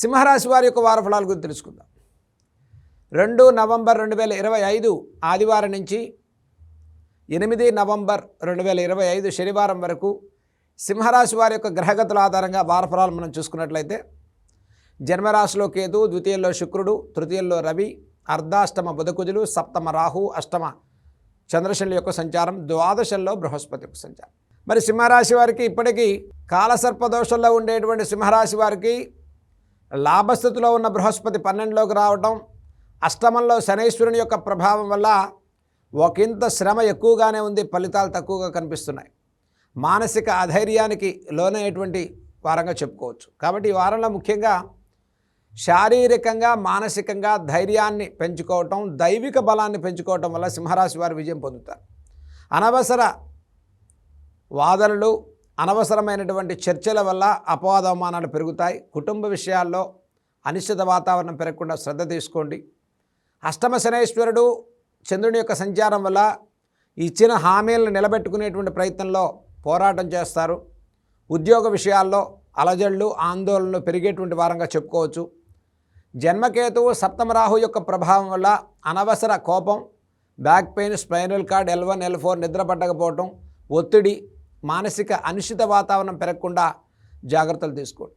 సింహరాశి వారి యొక్క వారఫలాల గురించి తెలుసుకుందాం. రెండు నవంబర్ రెండు వేల ఇరవై ఐదు ఆదివారం నుంచి ఎనిమిది నవంబర్ రెండు వేల ఇరవై ఐదు శనివారం వరకు సింహరాశి వారి యొక్క గ్రహగతుల ఆధారంగా వారఫలాలు మనం చూసుకున్నట్లయితే జన్మరాశిలో కేతు ద్వితీయంలో శుక్రుడు తృతీయంలో రవి అర్ధాష్టమ బుధకుజులు సప్తమ రాహు అష్టమ చంద్రశనుల యొక్క సంచారం ద్వాదశంలో బృహస్పతి యొక్క సంచారం. మరి సింహరాశి వారికి ఇప్పటికీ కాలసర్ప దోషంలో ఉండేటువంటి సింహరాశి వారికి లాభస్థితిలో ఉన్న బృహస్పతి పన్నెండులోకి రావటం అష్టమంలో శనైశ్వరుని యొక్క ప్రభావం వల్ల ఒకంత శ్రమ ఎక్కువగానే ఉంది ఫలితాలు తక్కువగా కనిపిస్తున్నాయి. మానసిక అధైర్యానికి లోనయ్యేటువంటి వారంగా చెప్పుకోవచ్చు. కాబట్టి ఈ వారంలో ముఖ్యంగా శారీరకంగా మానసికంగా ధైర్యాన్ని పెంచుకోవటం దైవిక బలాన్ని పెంచుకోవటం వల్ల సింహరాశి వారు విజయం పొందుతారు. అనవసర వాదనలు అనవసరమైనటువంటి చర్చల వల్ల అపవాదవమానాలు పెరుగుతాయి. కుటుంబ విషయాల్లో అనిశ్చిత వాతావరణం పెరగకుండా శ్రద్ధ తీసుకోండి. అష్టమ శనేశ్వరుడు చంద్రుని యొక్క సంచారం వల్ల ఇచ్చిన హామీలను నిలబెట్టుకునేటువంటి ప్రయత్నంలో పోరాటం చేస్తారు. ఉద్యోగ విషయాల్లో అలజళ్ళు ఆందోళనలు పెరిగేటువంటి వారంగా చెప్పుకోవచ్చు. జన్మకేతువు సప్తమరాహు యొక్క ప్రభావం వల్ల అనవసర కోపం back pain spinal cord L one L four నిద్ర పట్టకపోవటం ఒత్తిడి మానసిక అనిశ్చిత వాతావరణం పెరగకుండా జాగ్రత్తలు తీసుకోండి.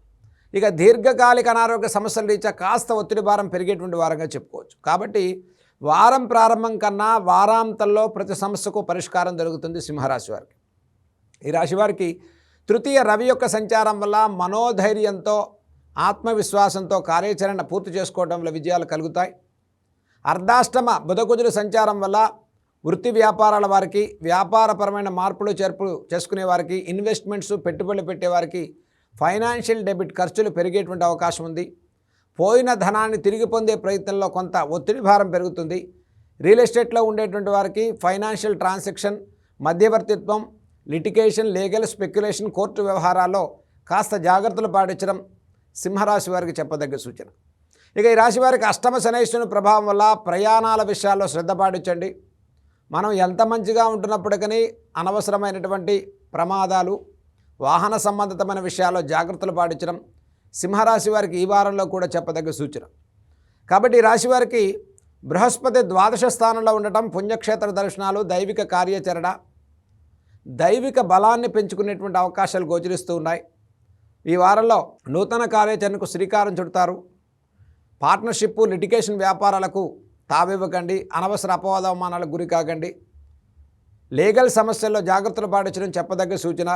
ఇక దీర్ఘకాలిక అనారోగ్య సమస్యల రీత్యా కాస్త ఒత్తిడి భారం పెరిగేటువంటి వారంగా చెప్పుకోవచ్చు. కాబట్టి వారం ప్రారంభం కన్నా వారాంతంలో ప్రతి సమస్యకు పరిష్కారం జరుగుతుంది సింహరాశి వారికి. ఈ రాశి వారికి తృతీయ రవి యొక్క సంచారం వల్ల మనోధైర్యంతో ఆత్మవిశ్వాసంతో కార్యాచరణ పూర్తి చేసుకోవడంలో విజయాలు కలుగుతాయి. అర్ధాష్టమ బుధకుజుల సంచారం వల్ల వృత్తి వ్యాపారాల వారికి వ్యాపారపరమైన మార్పులు చేర్పులు చేసుకునే వారికి ఇన్వెస్ట్మెంట్స్ పెట్టుబడులు పెట్టేవారికి ఫైనాన్షియల్ డెబిట్ ఖర్చులు పెరిగేటువంటి అవకాశం ఉంది. పోయిన ధనాన్ని తిరిగి పొందే ప్రయత్నంలో కొంత ఒత్తిడి భారం పెరుగుతుంది. రియల్ ఎస్టేట్లో ఉండేటువంటి వారికి ఫైనాన్షియల్ ట్రాన్సాక్షన్ మధ్యవర్తిత్వం లిటికేషన్ లీగల్ స్పెక్యులేషన్ కోర్టు వ్యవహారాల్లో కాస్త జాగ్రత్తలు పాటించడం సింహరాశి వారికి చెప్పదగ్గ సూచన. ఇక ఈ రాశి వారికి అష్టమ శనేశ్వరుని ప్రభావం వల్ల ప్రయాణాల విషయాల్లో శ్రద్ధ పాటించండి. మనం ఎంత మంచిగా ఉంటున్నప్పటికీ అనవసరమైనటువంటి ప్రమాదాలు వాహన సంబంధితమైన విషయాల్లో జాగ్రత్తలు పాటించడం సింహరాశి వారికి ఈ వారంలో కూడా చెప్పదగ్గ సూచన. కాబట్టి ఈ రాశి వారికి బృహస్పతి ద్వాదశ స్థానంలో ఉండటం పుణ్యక్షేత్ర దర్శనాలు దైవిక కార్యాచరణ దైవిక బలాన్ని పెంచుకునేటువంటి అవకాశాలు గోచరిస్తూ ఉన్నాయి. ఈ వారంలో నూతన కార్యాచరణకు శ్రీకారం చుడతారు. పార్ట్నర్షిప్ లిటిగేషన్ వ్యాపారాలకు తావివ్వకండి అనవసర అపవాదవమానాలకు గురి కాకండి. లీగల్ సమస్యల్లో జాగ్రత్తలు పాటించడం చెప్పదగ్గ సూచన.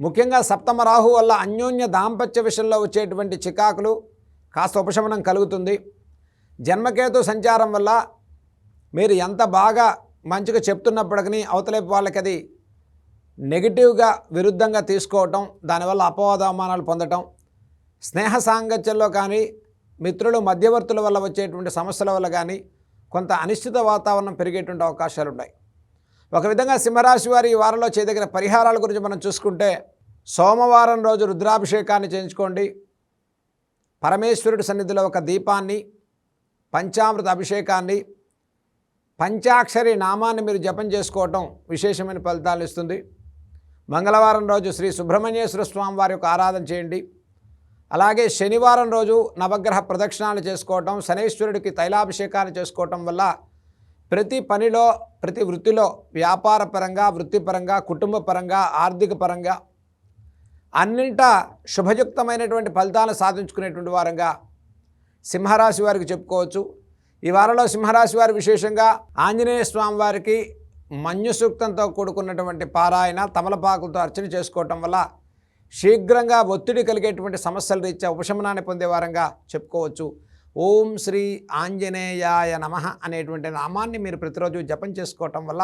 ముఖ్యంగా సప్తమ రాహు వల్ల అన్యోన్య దాంపత్య విషయంలో వచ్చేటువంటి చికాకులు కాస్త ఉపశమనం కలుగుతుంది. జన్మకేతు సంచారం వల్ల మీరు ఎంత బాగా మంచిగా చెప్తున్నప్పటికీ అవతలేపు వాళ్ళకి అది నెగిటివ్గా విరుద్ధంగా తీసుకోవటం దానివల్ల అపవాద అవమానాలు పొందటం. స్నేహ సాంగత్యంలో కానీ మిత్రులు మధ్యవర్తుల వల్ల వచ్చేటువంటి సమస్యల వల్ల కానీ కొంత అనిశ్చిత వాతావరణం పెరిగేటువంటి అవకాశాలు ఉన్నాయి ఒక విధంగా సింహరాశి వారి ఈ వారంలో చేయదగిన పరిహారాల గురించి మనం చూసుకుంటే సోమవారం రోజు రుద్రాభిషేకాన్ని చేయించుకోండి. పరమేశ్వరుడి సన్నిధిలో ఒక దీపాన్ని పంచామృత అభిషేకాన్ని పంచాక్షరి నామాన్ని మీరు జపం చేసుకోవటం విశేషమైన ఫలితాలు ఇస్తుంది. మంగళవారం రోజు శ్రీ సుబ్రహ్మణ్యేశ్వర స్వామి వారి యొక్క ఆరాధన చేయండి. అలాగే శనివారం రోజు నవగ్రహ ప్రదక్షిణాలు చేసుకోవటం శనేశ్వరుడికి తైలాభిషేకాన్ని చేసుకోవటం వల్ల ప్రతి పనిలో ప్రతి వృత్తిలో వ్యాపార పరంగా వృత్తిపరంగా కుటుంబ పరంగా ఆర్థిక పరంగా అన్నింటా శుభయుక్తమైనటువంటి ఫలితాలను సాధించుకునేటువంటి వారంగా సింహరాశి వారికి చెప్పుకోవచ్చు. ఈ వారంలో సింహరాశి వారు విశేషంగా ఆంజనేయ స్వామి వారికి మన్యు సూక్తంతో కూడుకున్నటువంటి పారాయణ తమలపాకులతో అర్చన చేసుకోవటం వల్ల శీఘ్రంగా ఒత్తిడి కలిగేటువంటి సమస్యల రీత్యా ఉపశమనాన్ని పొందే వారంగా చెప్పుకోవచ్చు. ఓం శ్రీ ఆంజనేయాయ నమ అనేటువంటి నామాన్ని మీరు ప్రతిరోజు జపం చేసుకోవటం వల్ల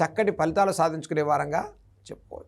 చక్కటి ఫలితాలు సాధించుకునే వారంగా చెప్పుకోవచ్చు.